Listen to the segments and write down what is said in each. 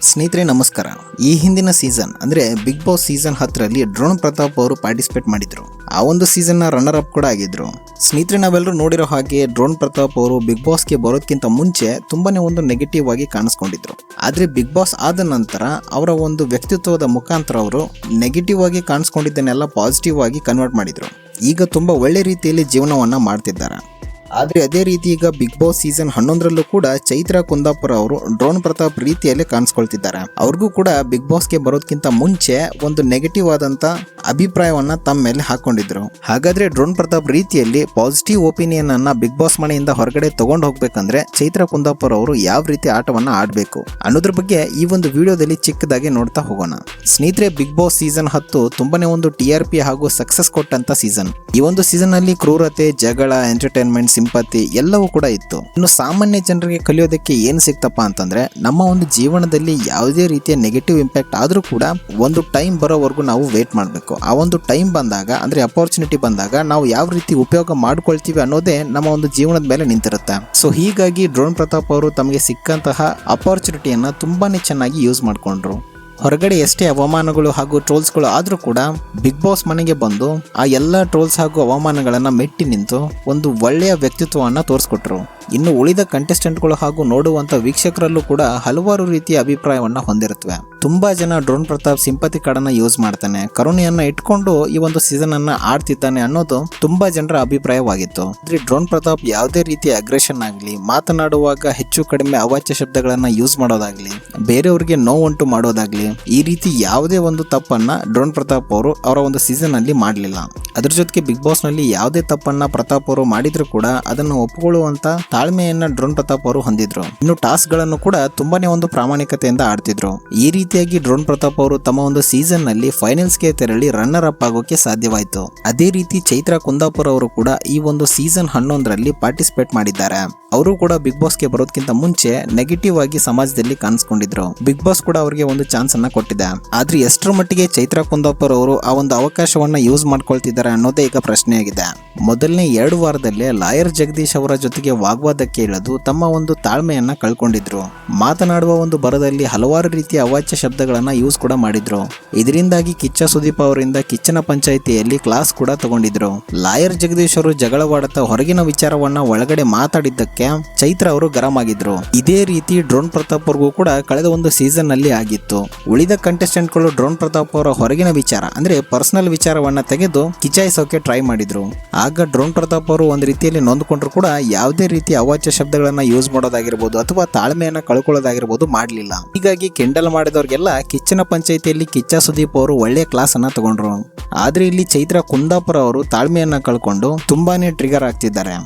ಸ್ನೇಹಿತರೆ, ನಮಸ್ಕಾರ. ಈ ಹಿಂದಿನ ಸೀಸನ್ ಅಂದ್ರೆ ಬಿಗ್ ಬಾಸ್ ಸೀಸನ್ ಹತ್ತರಲ್ಲಿ ಡ್ರೋನ್ ಪ್ರತಾಪ್ ಅವರು ಪಾರ್ಟಿಸಿಪೇಟ್ ಮಾಡಿದ್ರು. ಆ ಒಂದು ಸೀಸನ್ನ ರನ್ನರ್ ಅಪ್ ಕೂಡ ಆಗಿದ್ರು. ಸ್ನೇಹಿತರೆ ನಾವೆಲ್ಲರೂ ನೋಡಿರೋ ಹಾಗೆ ಡ್ರೋನ್ ಪ್ರತಾಪ್ ಅವರು ಬಿಗ್ ಬಾಸ್ಗೆ ಬರೋದಕ್ಕಿಂತ ಮುಂಚೆ ತುಂಬಾನೇ ಒಂದು ನೆಗೆಟಿವ್ ಆಗಿ ಕಾಣಿಸ್ಕೊಂಡಿದ್ರು. ಆದ್ರೆ ಬಿಗ್ ಬಾಸ್ ಆದ ನಂತರ ಅವರ ಒಂದು ವ್ಯಕ್ತಿತ್ವದ ಮುಖಾಂತರ ಅವರು ನೆಗೆಟಿವ್ ಆಗಿ ಕಾಣಿಸ್ಕೊಂಡಿದ್ದನ್ನೆಲ್ಲ ಪಾಸಿಟಿವ್ ಆಗಿ ಕನ್ವರ್ಟ್ ಮಾಡಿದ್ರು. ಈಗ ತುಂಬಾ ಒಳ್ಳೆ ರೀತಿಯಲ್ಲಿ ಜೀವನವನ್ನ ಮಾಡ್ತಿದ್ದಾರೆ. ಆದ್ರೆ ಅದೇ ರೀತಿ ಈಗ ಬಿಗ್ ಬಾಸ್ ಸೀಸನ್ ಹನ್ನೊಂದರಲ್ಲೂ ಕೂಡ ಚೈತ್ರ ಕುಂದಾಪುರ ಅವರು ಡ್ರೋನ್ ಪ್ರತಾಪ್ ರೀತಿಯಲ್ಲಿ ಕಾಣಿಸ್ಕೊಳ್ತಿದ್ದಾರೆ. ಅವ್ರಿಗೂ ಕೂಡ ಬಿಗ್ ಬಾಸ್ಗೆ ಬರೋದಕ್ಕಿಂತ ಮುಂಚೆ ಒಂದು ನೆಗೆಟಿವ್ ಆದಂತ ಅಭಿಪ್ರಾಯವನ್ನ ತಮ್ಮ ಮೇಲೆ ಹಾಕೊಂಡಿದ್ರು. ಹಾಗಾದ್ರೆ ಡ್ರೋನ್ ಪ್ರತಾಪ್ ರೀತಿಯಲ್ಲಿ ಪಾಸಿಟಿವ್ ಒಪಿನಿಯನ್ ಅನ್ನ ಬಿಗ್ ಬಾಸ್ ಮನೆಯಿಂದ ಹೊರಗಡೆ ತಗೊಂಡು ಹೋಗ್ಬೇಕಂದ್ರೆ ಚೈತ್ರ ಕುಂದಾಪುರ ಅವರು ಯಾವ ರೀತಿ ಆಟವನ್ನ ಆಡಬೇಕು? ಅನ್ನೋದ್ರ ಬಗ್ಗೆ ಈ ಒಂದು ವಿಡಿಯೋದಲ್ಲಿ ಚಿಕ್ಕದಾಗಿ ನೋಡ್ತಾ ಹೋಗೋಣ. ಸ್ನೇಹಿತರೆ ಬಿಗ್ ಬಾಸ್ ಸೀಸನ್ ಹತ್ತು ತುಂಬಾನೇ ಒಂದು ಟಿ ಆರ್ ಪಿ ಹಾಗೂ ಸಕ್ಸಸ್ ಕೊಟ್ಟಂತ ಸೀಸನ್ ಈ ಒಂದು ಸೀಸನ್ ಅಲ್ಲಿ ಕ್ರೂರತೆ, ಜಗಳ ಎಂಟರ್ಟೈನ್ಮೆಂಟ್ ಸಿಂಪತಿ ಎಲ್ಲವೂ ಕೂಡ ಇತ್ತು. ಇನ್ನು ಸಾಮಾನ್ಯ ಜನರಿಗೆ ಕಲಿಯೋದಕ್ಕೆ ಏನು ಸಿಕ್ತಪ್ಪ ಅಂತಂದ್ರೆ, ನಮ್ಮ ಒಂದು ಜೀವನದಲ್ಲಿ ಯಾವುದೇ ರೀತಿಯ ನೆಗೆಟಿವ್ ಇಂಪ್ಯಾಕ್ಟ್ ಆದರೂ ಕೂಡ ಒಂದು ಟೈಮ್ ಬರೋವರೆಗೂ ನಾವು ವೇಟ್ ಮಾಡಬೇಕು. ಆ ಒಂದು ಟೈಮ್ ಬಂದಾಗ, ಅಂದ್ರೆ ಅಪರ್ಚುನಿಟಿ ಬಂದಾಗ ನಾವು ಯಾವ ರೀತಿ ಉಪಯೋಗ ಮಾಡ್ಕೊಳ್ತೀವಿ ಅನ್ನೋದೇ ನಮ್ಮ ಒಂದು ಜೀವನದ ಮೇಲೆ ನಿಂತಿರುತ್ತೆ. ಸೊ ಹೀಗಾಗಿ ಡ್ರೋನ್ ಪ್ರತಾಪ್ ಅವರು ತಮಗೆ ಸಿಕ್ಕಂತಹ ಅಪರ್ಚುನಿಟಿಯನ್ನು ತುಂಬಾನೇ ಚೆನ್ನಾಗಿ ಯೂಸ್ ಮಾಡ್ಕೊಂಡ್ರು. ಹೊರಗಡೆ ಎಷ್ಟೇ ಅವಮಾನಗಳು ಹಾಗೂ ಟ್ರೋಲ್ಸ್ಗಳು ಆದರೂ ಕೂಡ ಬಿಗ್ ಬಾಸ್ ಮನೆಗೆ ಬಂದು ಆ ಎಲ್ಲ ಟ್ರೋಲ್ಸ್ ಹಾಗೂ ಅವಮಾನಗಳನ್ನು ಮೆಟ್ಟಿ ನಿಂತು ಒಂದು ಒಳ್ಳೆಯ ವ್ಯಕ್ತಿತ್ವವನ್ನು ತೋರಿಸ್ಕೊಟ್ರು. ಇನ್ನು ಉಳಿದ ಕಂಟೆಸ್ಟೆಂಟ್ಗಳು ಹಾಗೂ ನೋಡುವಂತ ವೀಕ್ಷಕರಲ್ಲೂ ಕೂಡ ಹಲವಾರು ರೀತಿಯ ಅಭಿಪ್ರಾಯವನ್ನ ಹೊಂದಿರುತ್ತವೆ. ತುಂಬಾ ಜನ ಡ್ರೋನ್ ಪ್ರತಾಪ್ ಸಿಂಪತಿ ಕಾರ್ಡನ್ನು ಯೂಸ್ ಮಾಡ್ತಾನೆ. ಕರುಣೆಯನ್ನ ಇಟ್ಕೊಂಡು ಈ ಒಂದು ಸೀಸನ್ ಅನ್ನ ಆಡ್ತಿದ್ದಾನೆ ಅನ್ನೋದು ತುಂಬಾ ಜನರ ಅಭಿಪ್ರಾಯವಾಗಿತ್ತು. ಡ್ರೋನ್ ಪ್ರತಾಪ್ ಯಾವುದೇ ರೀತಿಯ ಅಗ್ರೆಷನ್ ಆಗಲಿ, ಮಾತನಾಡುವಾಗ ಹೆಚ್ಚು ಕಡಿಮೆ ಅವಾಚ್ಯ ಶಬ್ದಗಳನ್ನ ಯೂಸ್ ಮಾಡೋದಾಗ್ಲಿ, ಬೇರೆಯವರಿಗೆ ನೋವುಂಟು ಮಾಡೋದಾಗ್ಲಿ, ಈ ರೀತಿ ಯಾವುದೇ ಒಂದು ತಪ್ಪನ್ನ ಡ್ರೋನ್ ಪ್ರತಾಪ್ ಅವರು ಅವರ ಒಂದು ಸೀಸನ್ ಅಲ್ಲಿ ಮಾಡಲಿಲ್ಲ. ಅದ್ರ ಜೊತೆಗೆ ಬಿಗ್ ಬಾಸ್ನಲ್ಲಿ ಯಾವುದೇ ತಪ್ಪನ್ನ ಪ್ರತಾಪ್ ಅವರು ಮಾಡಿದ್ರು ಕೂಡ ಅದನ್ನು ಒಪ್ಪಿಕೊಳ್ಳುವಂತ ತಾಳ್ಮೆಯನ್ನ ಡ್ರೋನ್ ಪ್ರತಾಪ್ ಅವರು ಹೊಂದಿದ್ರು. ಇನ್ನು ಟಾಸ್ಕ್ಗಳನ್ನು ಕೂಡ ತುಂಬಾನೇ ಒಂದು ಪ್ರಾಮಾಣಿಕತೆಯಿಂದ ಆಡ್ತಿದ್ರು. ಈ ರೀತಿಯಾಗಿ ಡ್ರೋನ್ ಪ್ರತಾಪ್ ಅವರು ತಮ್ಮ ಒಂದು ಸೀಸನ್ನಲ್ಲಿ ಫೈನಲ್ಸ್ಗೆ ತೆರಳಿ ರನ್ನರ್ ಅಪ್ ಆಗೋಕೆ ಸಾಧ್ಯವಾಯಿತು. ಅದೇ ರೀತಿ ಚೈತ್ರ ಕುಂದಾಪುರ ಅವರು ಕೂಡ ಈ ಒಂದು ಸೀಸನ್ ಹನ್ನೊಂದರಲ್ಲಿ ಪಾರ್ಟಿಸಿಪೇಟ್ ಮಾಡಿದ್ದಾರೆ. ಅವರು ಕೂಡ ಬಿಗ್ ಬಾಸ್ಗೆ ಬರೋದಕ್ಕಿಂತ ಮುಂಚೆ ನೆಗೆಟಿವ್ ಆಗಿ ಸಮಾಜದಲ್ಲಿ ಕಾಣಿಸ್ಕೊಂಡಿದ್ರು. ಬಿಗ್ ಬಾಸ್ ಕೂಡ ಅವರಿಗೆ ಒಂದು ಚಾನ್ಸ್ ಅನ್ನ ಕೊಟ್ಟಿದೆ. ಆದ್ರೆ ಎಷ್ಟರ ಮಟ್ಟಿಗೆ ಚೈತ್ರ ಕುಂದಾಪುರ ಅವರು ಆ ಒಂದು ಅವಕಾಶವನ್ನ ಯೂಸ್ ಮಾಡ್ಕೊಳ್ತಿದ್ದಾರೆ ಅನ್ನೋದೇ ಈಗ ಪ್ರಶ್ನೆಯಾಗಿದೆ. ಮೊದಲನೇ ಎರಡು ವಾರದಲ್ಲೇ ಲಾಯರ್ ಜಗದೀಶ್ ಅವರ ಜೊತೆಗೆ ವಾಗ್ವಾದಕ್ಕೆ ತಮ್ಮ ಒಂದು ತಾಳ್ಮೆಯನ್ನ ಕಳ್ಕೊಂಡಿದ್ರು. ಮಾತನಾಡುವ ಒಂದು ಬರದಲ್ಲಿ ಹಲವಾರು ರೀತಿಯ ಅವಾಚ್ಯ ಶಬ್ದಗಳನ್ನ ಯೂಸ್ ಕೂಡ ಮಾಡಿದ್ರು. ಇದರಿಂದಾಗಿ ಕಿಚ್ಚ ಸುದೀಪ್ ಅವರಿಂದ ಕಿಚ್ಚನ ಪಂಚಾಯಿತಿಯಲ್ಲಿ ಕ್ಲಾಸ್ ಕೂಡ ತಗೊಂಡಿದ್ರು. ಲಾಯರ್ ಜಗದೀಶ್ ಅವರು ಜಗಳವಾಡುತ್ತಾ ಹೊರಗಿನ ವಿಚಾರವನ್ನ ಒಳಗಡೆ ಮಾತಾಡಿದ್ದಕ್ಕೆ ಚೈತ್ರ ಅವರು ಗರಂ ಆಗಿದ್ರು ಇದೇ ರೀತಿ ಡ್ರೋನ್ ಪ್ರತಾಪ್ ಅವ್ರಿಗೂ ಕೂಡ ಕಳೆದ ಒಂದು ಸೀಸನ್ನಲ್ಲಿ ಆಗಿತ್ತು. ಉಳಿದ ಕಂಟೆಸ್ಟೆಂಟ್ಗಳು ಡ್ರೋನ್ ಪ್ರತಾಪ್ ಅವರ ಹೊರಗಿನ ವಿಚಾರ, ಅಂದ್ರೆ ಪರ್ಸನಲ್ ವಿಚಾರವನ್ನ ತೆಗೆದು ಕಿಚಾಯಿಸೋಕೆ ಟ್ರೈ ಮಾಡಿದ್ರು. ಆಗ ಡ್ರೋನ್ ಪ್ರತಾಪ್ ಅವರು ಒಂದು ರೀತಿಯಲ್ಲಿ ನೊಂದ್ಕೊಂಡ್ರು ಕೂಡ ಯಾವುದೇ ರೀತಿಯ ಅವಾಚ್ಯ ಶಬ್ದಗಳನ್ನ ಯೂಸ್ ಮಾಡೋದಾಗಿರ್ಬೋದು ಅಥವಾ ತಾಳ್ಮೆಯನ್ನ ಕಳ್ಕೊಳ್ಳೋದಾಗಿರ್ಬೋದು ಮಾಡಲಿಲ್ಲ. ಹೀಗಾಗಿ ಕೆಂಡಲ್ ಮಾಡಿದವ್ರಿಗೆಲ್ಲ ಕಿಚ್ಚನ ಪಂಚಾಯಿತಿಯಲ್ಲಿ ಕಿಚ್ಚ ಸುದೀಪ್ ಅವರು ಒಳ್ಳೆಯ ಕ್ಲಾಸ್ ಅನ್ನ ತಗೊಂಡ್ರು. ಆದ್ರೆ ಇಲ್ಲಿ ಚೈತ್ರ ಕುಂದಾಪುರ ಅವರು ತಾಳ್ಮೆಯನ್ನ ಕಳ್ಕೊಂಡು ತುಂಬಾನೇ ಟ್ರಿಗರ್ ಆಗ್ತಿದ್ದಾರೆ.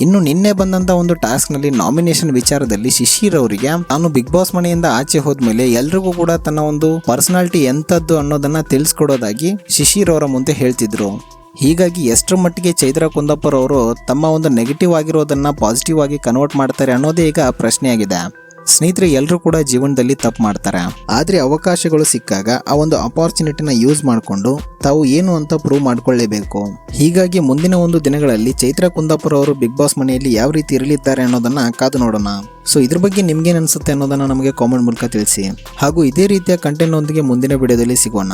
ಇನ್ನು ನಿನ್ನೆ ಬಂದಂತ ಒಂದು ಟಾಸ್ಕ್ನಲ್ಲಿ ನಾಮಿನೇಷನ್ ವಿಚಾರದಲ್ಲಿ ಶಿಶಿರ್ ಅವರಿಗೆ ನಾನು ಬಿಗ್ ಬಾಸ್ ಮನೆಯಿಂದ ಆಚೆ ಹೋದ್ಮೇಲೆ ಎಲ್ರಿಗೂ ಕೂಡ ತನ್ನ ಒಂದು ಪರ್ಸನಾಲಿಟಿ ಎಂತದ್ದು ಅನ್ನೋದನ್ನ ತಿಳಿಸ್ಕೊಡೋದಾಗಿ ಶಿಶಿರ್ ಅವರ ಮುಂದೆ ಹೇಳ್ತಿದ್ರು. ಹೀಗಾಗಿ ಎಷ್ಟರ ಮಟ್ಟಿಗೆ ಚೈತ್ರ ಕುಂದಪ್ಪರ್ ಅವರು ತಮ್ಮ ಒಂದು ನೆಗೆಟಿವ್ ಆಗಿರೋದನ್ನ ಪಾಸಿಟಿವ್ ಆಗಿ ಕನ್ವರ್ಟ್ ಮಾಡ್ತಾರೆ ಅನ್ನೋದೇ ಈಗ ಪ್ರಶ್ನೆಯಾಗಿದೆ. ಸ್ನೇಹಿತರೆ ಎಲ್ಲರೂ ಕೂಡ ಜೀವನದಲ್ಲಿ ತಪ್ಪು ಮಾಡ್ತಾರೆ. ಆದರೆ ಅವಕಾಶಗಳು ಸಿಕ್ಕಾಗ ಆ ಒಂದು ಅಪಾರ್ಚುನಿಟಿನ ಯೂಸ್ ಮಾಡಿಕೊಂಡು ತಾವು ಏನು ಅಂತ ಪ್ರೂವ್ ಮಾಡ್ಕೊಳ್ಳೇಬೇಕು. ಹೀಗಾಗಿ ಮುಂದಿನ ಒಂದು ದಿನಗಳಲ್ಲಿ ಚೈತ್ರ ಕುಂದಾಪುರ ಅವರು ಬಿಗ್ ಬಾಸ್ ಮನೆಯಲ್ಲಿ ಯಾವ ರೀತಿ ಇರಲಿದ್ದಾರೆ ಅನ್ನೋದನ್ನ ಕಾದು ನೋಡೋಣ. ಸೊ ಇದ್ರ ಬಗ್ಗೆ ನಿಮ್ಗೇನು ಅನ್ಸುತ್ತೆ ಅನ್ನೋದನ್ನ ನಮಗೆ ಕಾಮೆಂಟ್ ಮೂಲಕ ತಿಳಿಸಿ. ಹಾಗೂ ಇದೇ ರೀತಿಯ ಕಂಟೆಂಟ್ ಒಂದಿಗೆ ಮುಂದಿನ ವಿಡಿಯೋದಲ್ಲಿ ಸಿಗೋಣ.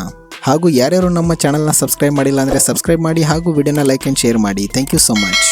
ಹಾಗೂ ಯಾರ್ಯಾರು ನಮ್ಮ ಚಾನಲ್ನ ಸಬ್ಸ್ಕ್ರೈಬ್ ಮಾಡಿಲ್ಲ ಅಂದರೆ ಸಬ್ಸ್ಕ್ರೈಬ್ ಮಾಡಿ ಹಾಗೂ ವಿಡಿಯೋನ ಲೈಕ್ ಆ್ಯಂಡ್ ಶೇರ್ ಮಾಡಿ. Thank you so much